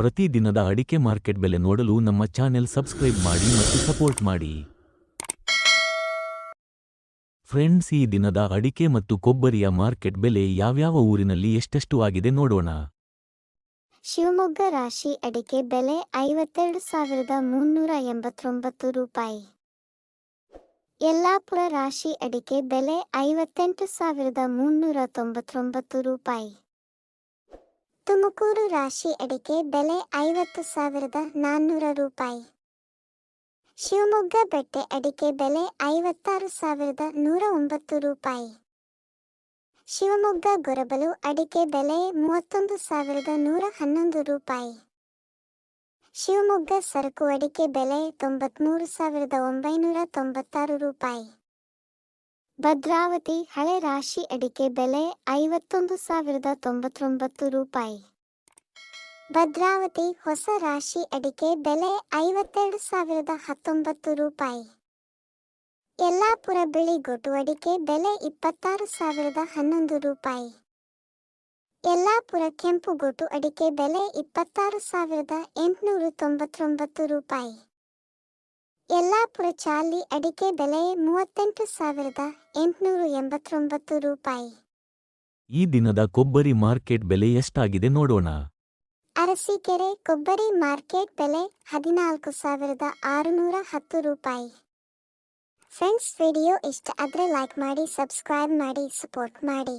ಪ್ರತಿ ದಿನದ ಅಡಿಕೆ ಮಾರ್ಕೆಟ್ ಬೆಲೆ ನೋಡಲು ನಮ್ಮ ಚಾನೆಲ್ ಸಬ್ಸ್ಕ್ರೈಬ್ ಮಾಡಿ ಮತ್ತು ಸಪೋರ್ಟ್ ಮಾಡಿ. ಫ್ರೆಂಡ್ಸ್, ಈ ದಿನದ ಅಡಿಕೆ ಮತ್ತು ಕೊಬ್ಬರಿಯ ಮಾರ್ಕೆಟ್ ಬೆಲೆ ಯಾವ್ಯಾವ ಊರಿನಲ್ಲಿ ಎಷ್ಟೆಷ್ಟು ಆಗಿದೆ ನೋಡೋಣ. ಶಿವಮೊಗ್ಗ ರಾಶಿ ಅಡಿಕೆ ಬೆಲೆ ಐವತ್ತೆರಡು ಸಾವಿರದ ಮುನ್ನೂರ ಎಂಬತ್ತೊಂಬತ್ತು ರೂಪಾಯಿ. ಯಲ್ಲಾಪುರ ರಾಶಿ ಅಡಿಕೆ ಬೆಲೆ ಐವತ್ತೆಂಟು ಸಾವಿರದ ಮುನ್ನೂರ ತೊಂಬತ್ತೊಂಬತ್ತು ರೂಪಾಯಿ. ತುಮಕೂರು ರಾಶಿ ಅಡಿಕೆ ಬೆಲೆ ಐವತ್ತು ಸಾವಿರದ ನಾನ್ನೂರ ರೂಪಾಯಿ. ಶಿವಮೊಗ್ಗ ಬೆಟ್ಟೆ ಅಡಿಕೆ ಬೆಲೆ ಐವತ್ತಾರು ಸಾವಿರದ ನೂರ ಒಂಬತ್ತು ರೂಪಾಯಿ. ಶಿವಮೊಗ್ಗ ಗೊರಬಲು ಅಡಿಕೆ ಬೆಲೆ ಮೂವತ್ತೊಂದು ಸಾವಿರದ ನೂರ ಹನ್ನೊಂದು ರೂಪಾಯಿ. ಶಿವಮೊಗ್ಗ ಸರಕು ಅಡಿಕೆ ಬೆಲೆ ತೊಂಬತ್ಮೂರು ಸಾವಿರದ ಒಂಬೈನೂರ ತೊಂಬತ್ತಾರು ರೂಪಾಯಿ. ಭದ್ರಾವತಿ ಹಳೆ ರಾಶಿ ಅಡಿಕೆ ಬೆಲೆ ಐವತ್ತೊಂದು ಸಾವಿರದ ತೊಂಬತ್ತೊಂಬತ್ತು ರೂಪಾಯಿ. ಭದ್ರಾವತಿ ಹೊಸ ರಾಶಿ ಅಡಿಕೆ ಬೆಲೆ ಐವತ್ತೆರಡು ಸಾವಿರದ ಹತ್ತೊಂಬತ್ತು ರೂಪಾಯಿ. ಯಲ್ಲಾಪುರ ಬಿಳಿಗೊಟ್ಟು ಅಡಿಕೆ ಬೆಲೆ ಇಪ್ಪತ್ತಾರು ಸಾವಿರದ ಹನ್ನೊಂದು ರೂಪಾಯಿ. ಯಲ್ಲಾಪುರ ಕೆಂಪುಗೊಟ್ಟು ಅಡಿಕೆ ಬೆಲೆ ಇಪ್ಪತ್ತಾರು ಸಾವಿರದ ಎಂಟುನೂರ ತೊಂಬತ್ತೊಂಬತ್ತು ರೂಪಾಯಿ. ಯಲ್ಲಾಪುರ ಚಾಲಿ ಅಡಿಕೆ ಬೆಲೆ ಮೂವತ್ತೆಂಟು ಸಾವಿರದ ಎಂಟುನೂರ ಎಂಬತ್ತೊಂಬತ್ತು ರೂಪಾಯಿ. ಈ ದಿನದ ಕೊಬ್ಬರಿ ಮಾರ್ಕೆಟ್ ಬೆಲೆ ಎಷ್ಟಾಗಿದೆ ನೋಡೋಣ. ಅರಸೀಕೆರೆ ಕೊಬ್ಬರಿ ಮಾರ್ಕೆಟ್ ಬೆಲೆ ಹದಿನಾಲ್ಕು ಸಾವಿರದ ಆರುನೂರ ಹತ್ತು ರೂಪಾಯಿ. ಫ್ರೆಂಡ್ಸ್ ವಿಡಿಯೋ ಇಷ್ಟ ಆದರೆ ಲೈಕ್ ಮಾಡಿ ಸಬ್ಸ್ಕ್ರೈಬ್ ಮಾಡಿ ಸಪೋರ್ಟ್ ಮಾಡಿ.